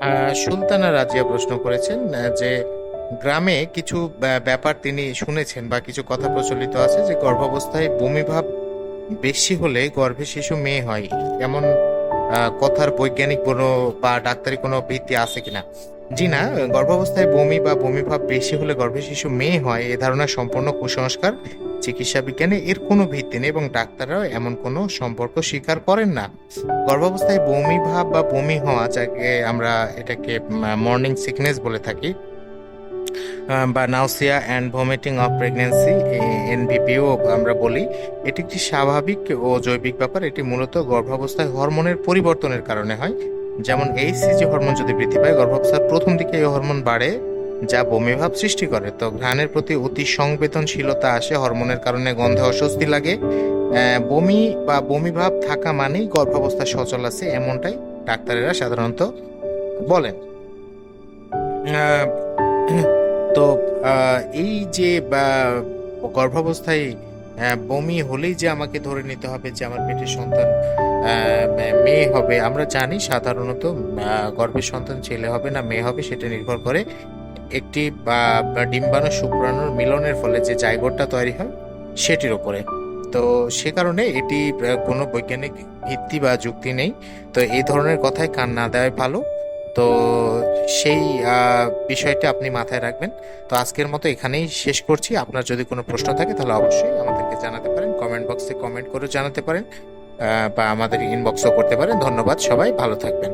আহ, সুলতানা রাজিয়া প্রশ্ন করেছেন যে গ্রামে কিছু ব্যাপার তিনি শুনেছেন বা কিছু কথা প্রচলিত আছে যে গর্ভাবস্থায় বমিভাব বেশি হলে গর্ভে শিশু মেয়ে হয়। এমন কথার বৈজ্ঞানিক কোনো বা ডাক্তারি কোনো ভিত্তি আছে কিনা? জি না গর্ভাবস্থায় বমি বা বমিভাব বেশি হলে গর্ভে শিশু মেয়ে হয় এ ধারণা সম্পূর্ণ কুসংস্কার চিকিৎসা বিজ্ঞানে এর কোনো ভিত্তি নেই এবং ডাক্তাররাও এমন কোনো সম্পর্ক স্বীকার করেন না। গর্ভাবস্থায় বমি ভাব বা বমি হওয়া, যাকে আমরা এটাকে মর্নিং সিকনেস বলে থাকি বা nausea and vomiting of pregnancy এনভিপিও আমরা বলি, এটি একটি স্বাভাবিক ও জৈবিক ব্যাপার। এটি মূলত গর্ভাবস্থায় হরমোনের পরিবর্তনের কারণে হয়। যেমন এইচসিজি হরমোন যদি বৃদ্ধি পায়, গর্ভাবস্থার প্রথম দিকে এই হরমোন বাড়ে। যা বমিভাব সৃষ্টি করে। তো ঘ্রাণের প্রতি অতি সংবেদনশীলতা আসে, হরমোনের কারণে গন্ধে অস্বস্তি লাগে। বমি বা বমিভাব থাকা মানেই গর্ভাবস্থা সচল আছে, এমনটাই ডাক্তারেরা সাধারণত বলেন। তো এই যে গর্ভাবস্থায় বমি হলেই যে আমাকে ধরে নিতে হবে যে আমার পেটের সন্তান মেয়ে হবে, আমরা জানি সাধারণত গর্ভের সন্তান ছেলে হবে না, মেয়ে হবে, সেটা নির্ভর করে একটি বা ডিম্বাণু শুক্রাণুর মিলনের ফলে যে জাইগোটটা তৈরি হয়, সেটির ওপরে তো সে কারণে এটি কোনো বৈজ্ঞানিক ভিত্তি বা যুক্তি নেই। তো এই ধরনের কথায় কান না দেওয়াই ভালো। তো সেই বিষয়টা আপনি মাথায় রাখবেন। তো আজকের মতো এখানেই শেষ করছি। আপনার যদি কোনো প্রশ্ন থাকে, তাহলে অবশ্যই আমাদেরকে জানাতে পারেন। কমেন্ট বক্সে কমেন্ট করে জানাতে পারেন বা আমাদের ইনবক্সও করতে পারেন। ধন্যবাদ সবাই, ভালো থাকবেন।